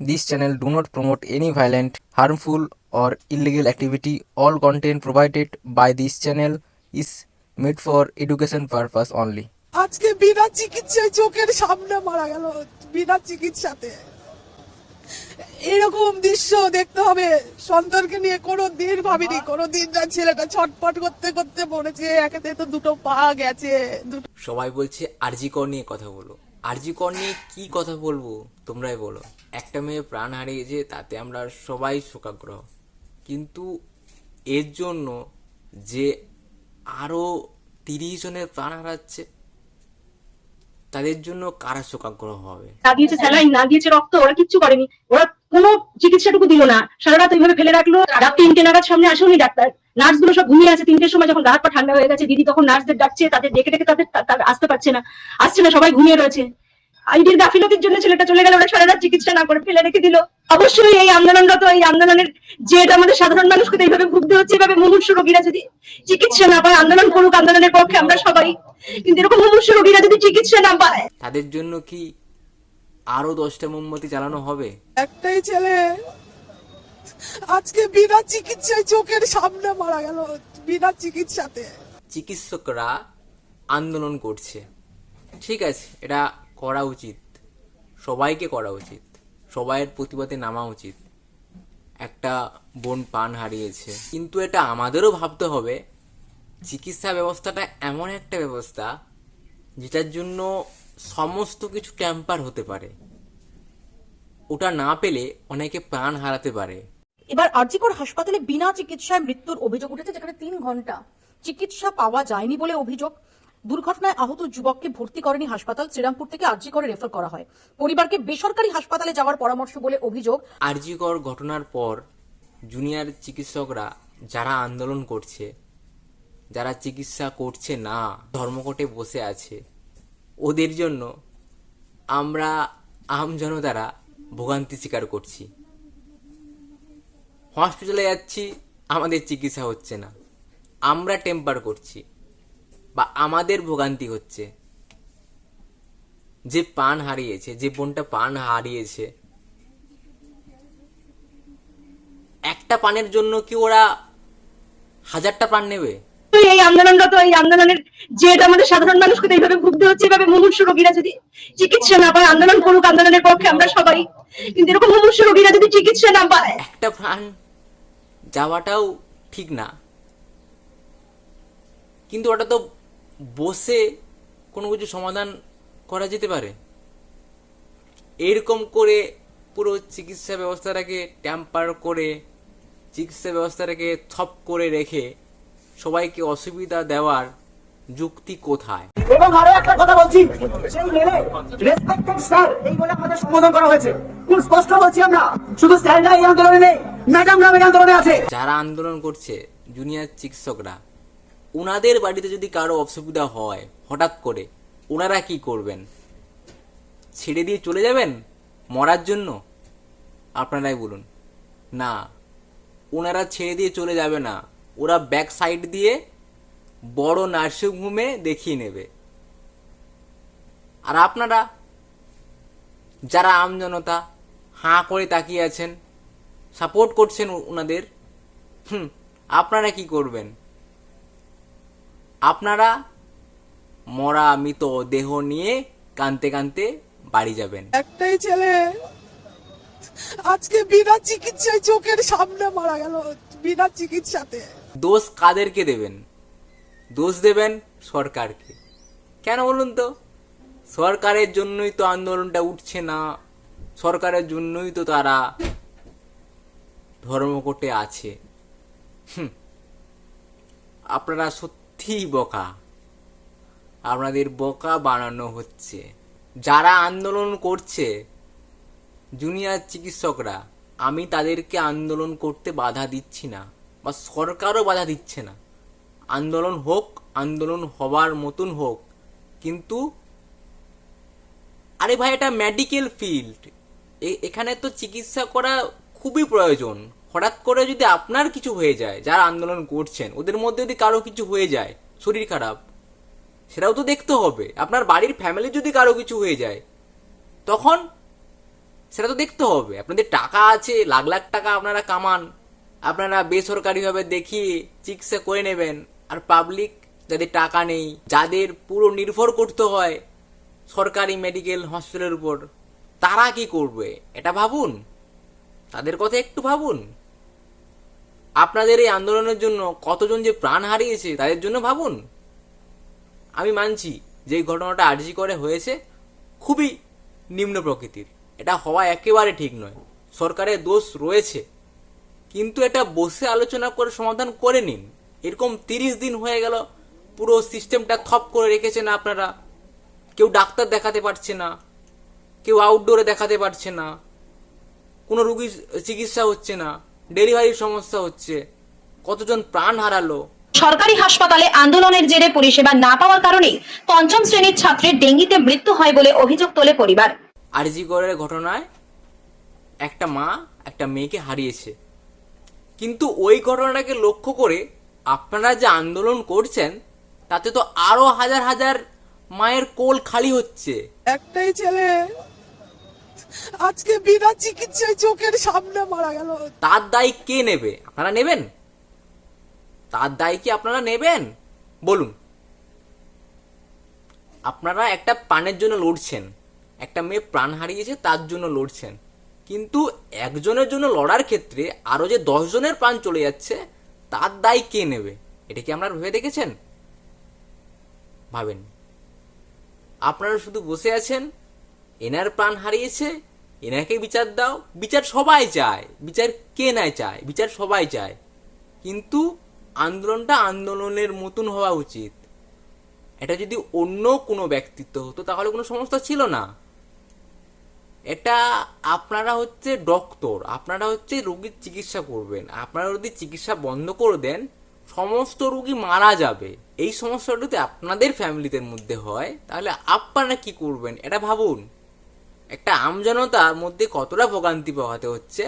This channel do not promote any violent, harmful, or illegal activity. All content provided by this channel is made for education purpose only. আজকে বিনা চিকিৎসায় চোখের সামনে মারা গেল বিনা চিকিৎসাতে এরকম দৃশ্য দেখতে হবে সন্তানকে নিয়ে কোনো দিন ভাবিনি কোনো দিন না ছেলেটা ছটপট করতে করতে মরেছে একেতে তো দুটো পা গেছে সবাই বলছে আরজি কর নিয়ে কথা বলো আরজি কর নিয়ে কি কথা বলব? তোমরাই বলো। একটা মেয়ে প্রাণ হারিয়েছে, তাতে আমরা সবাই শোকাগ্রহ। কিন্তু এর জন্য যে আরও তিরিশ জনের প্রাণ হারাচ্ছে তাদের জন্য কারা শোকাগ্রহ হবে? না দিয়েছে স্যালাইন না দিয়েছে রক্ত, ওরা কিচ্ছু করেনি। ওরা কোনো চিকিৎসাটুকু দিল না। সারা রাত ওইভাবে ফেলে রাখল। রাত তিনটে নাগাদ সামনে আসেনি ডাক্তার। নার্সগুলো সব ঘুমিয়ে আছে। তিনটের সময় যখন গা পা ঠান্ডা হয়ে গেছে, দিদি তখন নার্সদের ডাকছে, তাদের ডেকে ডেকে তাদের আসতে পারছে না। আসছে না, সবাই ঘুমিয়ে রয়েছে। আইডির গাফিলতির জন্য ছেলেটা চলে গেল। ওরা সারা রাত চিকিৎসা না করে ফেলে রেখে দিল। অবশ্যই এই আন্দোলনরত এই আন্দোলনের যে এটা আমাদের সাধারণ মানুষকে তো এইভাবে ভুগতে হচ্ছে এভাবে মুমূর্ষু রোগীরা যদি চিকিৎসা না পায় আন্দোলন করুক আন্দোলনের পক্ষে আমরা সবাই। কিন্তু এরকম মুমূর্ষু রোগীরা যদি চিকিৎসা না পায় তাদের জন্য কি আরও দশটা মোমবাতি জ্বালানো হবে? একটাই ছেলে আজকে বিনা চিকিৎসায় চোখের সামনে মারা গেল বিনা চিকিৎসাতে। চিকিৎসকরা আন্দোলন করছে। ঠিক আছে এটা করা উচিত। সবাইকে করা উচিত। সবাইয়ের প্রতিবাদে নামা উচিত। একটা বোন পান হারিয়েছে। কিন্তু এটা আমাদেরও ভাবতে হবে, চিকিৎসা ব্যবস্থাটা এমন একটা ব্যবস্থা যেটার জন্য সমস্ত কিছু ট্যাম্পার হতে পারে। ওটা না পেলে অনেকে প্রাণ হারাতে পারে। এবার আরজিকর হাসপাতালে বিনা চিকিৎসায় মৃত্যুর অভিযোগ উঠেছে যেখানে তিন ঘণ্টা চিকিৎসা পাওয়া যায়নি বলে অভিযোগ। দুর্ঘটনায় আহত যুবককে ভর্তি করেনি হাসপাতাল, শ্রীরামপুর থেকে আরজি করে রেফার করা হয়। পরিবারকে বেসরকারি হাসপাতালে যাওয়ার পরামর্শ বলে অভিযোগ আরজিকর ঘটনার পর জুনিয়র চিকিৎসকরা যারা আন্দোলন করছে, যারা চিকিৎসা করছে না, ধর্মঘটে বসে আছে, ওদের জন্য আমরা আম জনতারা ভোগান্তি স্বীকার করছি। হসপিটালে যাচ্ছি, আমাদের চিকিৎসা হচ্ছে না। আমরা টেম্পার করছি। বা আমাদের ভোগান্তি হচ্ছে। যে পান হারিয়েছে যে বোনটা পান হারিয়েছে। একটা পানের জন্য কি ওরা হাজারটা প্রাণ নেবে? এই আন্দোলনরত এই আন্দোলনের যে এটা আমাদের সাধারণ মানুষকে এইভাবে ভুগতে হচ্ছে এভাবে মুমূর্ষু রোগীরা যদি চিকিৎসা না পায় আন্দোলন করুক আন্দোলনের পক্ষে আমরা সবাই। কিন্তু এরকম মুমূর্ষু রোগীরা যদি চিকিৎসা না পায়। একটা প্রাণ যাওয়াটাও ঠিক না। কিন্তু ওটা তো বসে কোনো কিছু সমাধান করা যেতে পারে? এরকম করে পুরো চিকিৎসা ব্যবস্থাটাকে ট্যাম্পার করে চিকিৎসা ব্যবস্থাটাকে থপ করে রেখে সবাইকে অসুবিধা দেওয়ার যুক্তি কোথায়? এবং আরও একটা কথা বলছি সেই মেলে রেসপেক্টেড স্যার এই বলে আমাদের সম্বোধন করা হয়েছে। খুব স্পষ্ট বলছি আমরা শুধু স্যাররা এই আন্দোলনে নেই ম্যাডামরা এই আন্দোলনে আছে। যারা আন্দোলন করছে জুনিয়র চিকিৎসকরা ওনাদের বাড়িতে যদি কারও অসুবিধা হয়, হঠাৎ করে ওনারা কি করবেন? ছেড়ে দিয়ে চলে যাবেন? মরার জন্য? আপনারাই বলুন। না ওনারা ছেড়ে দিয়ে চলে যাবে না। ওরা ব্যাক সাইড দিয়ে বড় নার্সিং হোমে দেখিয়ে নেবে। আর আপনারা, যারা আমজনতা হাঁ করে তাকিয়ে আছেন সাপোর্ট করছেন ওনাদের হুম, আপনারা কি করবেন? আপনারা মরা মৃত দেহ নিয়ে কানতে কানতে বাড়ি যাবেন। একটাই ছেলে আজকে বিনা চিকিৎসায় চোখের সামনে মারা গেল বিনা চিকিৎসাতে। দোষ কাদেরকে দেবেন? দোষ দেবেন সরকারকে। কেন বলুন তো? সরকারের জন্যই তো আন্দোলনটা উঠছে না। সরকারের জন্যই তো তারা ধর্মঘটে আছে। আপনারা সত্যিই বোকা। আপনাদের বোকা বানানো হচ্ছে। যারা আন্দোলন করছে, জুনিয়র চিকিৎসকরা, আমি তাদেরকে আন্দোলন করতে বাধা দিচ্ছি না বা সরকারও বাধা দিচ্ছে না। আন্দোলন হোক, আন্দোলন হবার মতন হোক, কিন্তু আরে ভাই, এটা মেডিকেল ফিল্ড এখানে তো চিকিৎসা করা খুবই প্রয়োজন। হঠাৎ করে যদি আপনার কিছু হয়ে যায়, যারা আন্দোলন করছেন, ওদের মধ্যে যদি কারও কিছু হয়ে যায়, শরীর খারাপ, সেটাও তো দেখতে হবে। আপনার বাড়ির ফ্যামিলি যদি কারও কিছু হয়ে যায়, তখন সেটা তো দেখতে হবে। আপনাদের টাকা আছে, লাখ লাখ টাকা আপনারা কামান। আপনারা বেসরকারিভাবে দেখিয়ে চিকিৎসা করে নেবেন। আর পাবলিক যাদের টাকা নেই, যাদের পুরো নির্ভর করতে হয় সরকারি মেডিকেল হসপিটালের উপর, তারা কি করবে? এটা ভাবুন। তাদের কথা একটু ভাবুন। আপনাদের এই আন্দোলনের জন্য কতজন যে প্রাণ হারিয়েছে, তাদের জন্য ভাবুন। আমি মানছি যে এই ঘটনাটা আর্জি করে হয়েছে খুবই নিম্ন প্রকৃতির। এটা হওয়া একেবারে ঠিক নয়। সরকারের দোষ রয়েছে। কিন্তু এটা বসে আলোচনা করে সমাধান করে নিন। এরকম তিরিশ দিন হয়ে গেল, পুরো সিস্টেমটা থপ করে রেখেছেন আপনারা। কেউ ডাক্তার দেখাতে পারছে না, কেউ আউটডোরে দেখাতে পারছে না। কোনো রুগীর চিকিৎসা হচ্ছে না ডেলিভারির সমস্যা হচ্ছে কতজন প্রাণ হারালো? সরকারি হাসপাতালে আন্দোলনের জেরে পরিষেবা না পাওয়ার কারণে পঞ্চম শ্রেণির ছাত্রের ডেঙ্গিতে মৃত্যু হয় বলে অভিযোগ তোলে পরিবার। আরজি করের ঘটনায় একটা মা একটা মেয়েকে হারিয়েছে। কিন্তু ওই ঘটনাটাকে লক্ষ্য করে আপনারা যে আন্দোলন করছেন তাতে তো আরও হাজার হাজার মায়ের কোল খালি হচ্ছে। একটাই ছেলে আজকে বিনা চিকিৎসায় চোখের সামনে মারা গেল। তার দায় কে নেবে? আপনারা নেবেন? তার দায় কি আপনারা নেবেন? বলুন। আপনারা একটা প্রাণের জন্য লড়ছেন। একটা মেয়ে প্রাণ হারিয়েছে, তার জন্য লড়ছেন। কিন্তু একজনের জন্য লড়ার ক্ষেত্রে আরও যে দশ জনের প্রাণ চলে যাচ্ছে, তার দায় কে নেবে? এটা কি আপনারা ভেবে দেখেছেন? ভাবেন আপনারা শুধু বসে আছেন এনার প্রাণ হারিয়েছে, এনাকে বিচার দাও। বিচার সবাই চায়। বিচার কে নাই চায়? বিচার সবাই চায়। কিন্তু আন্দোলনটা আন্দোলনের মতন হওয়া উচিত। এটা যদি অন্য কোনো ব্যক্তিত্ব হতো, তাহলে কোনো সমস্যা ছিল না। এটা আপনারা হচ্ছে ডক্টর, আপনারা হচ্ছে রোগীর চিকিৎসা করবেন। আপনারা যদি চিকিৎসা বন্ধ করে দেন, সমস্ত রুগী মারা যাবে। এই সমস্যাটা যদি আপনাদের ফ্যামিলিদের মধ্যে হয়, তাহলে আপনারা কি করবেন? এটা ভাবুন। একটা আমজনতার মধ্যে কতটা ভোগান্তি পোহাতে হচ্ছে,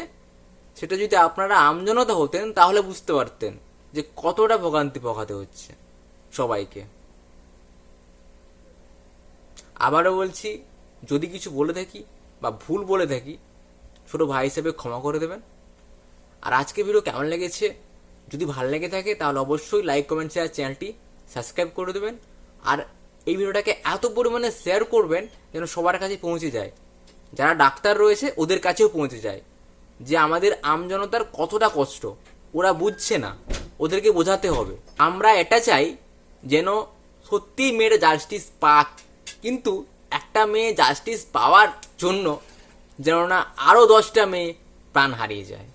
সেটা যদি আপনারা আমজনতা হতেন তাহলে বুঝতে পারতেন যে কতটা ভোগান্তি পোহাতে হচ্ছে সবাইকে। আবারও বলছি, যদি কিছু বলে থাকি বা ভুল বলে থাকি, ছোটো ভাই হিসেবে ক্ষমা করে দেবেন। আর আজকে ভিডিও কেমন লেগেছে, যদি ভালো লেগে থাকে তাহলে অবশ্যই লাইক কমেন্ট শেয়ার চ্যানেলটি সাবস্ক্রাইব করে দেবেন। আর এই ভিডিওটাকে এত পরিমাণে শেয়ার করবেন যেন সবার কাছে পৌঁছে যায়। যারা ডাক্তার রয়েছে, ওদের কাছেও পৌঁছে যায় যে আমাদের আমজনতার কতটা কষ্ট। ওরা বুঝছে না। ওদেরকে বোঝাতে হবে। আমরা এটা চাই যেন সত্যিই মেয়ের জাস্টিস পাক। কিন্তু একটা মেয়ে জাস্টিস পাওয়ার জন্য যেন না আরও দশটা মেয়ে প্রাণ হারিয়ে যায়।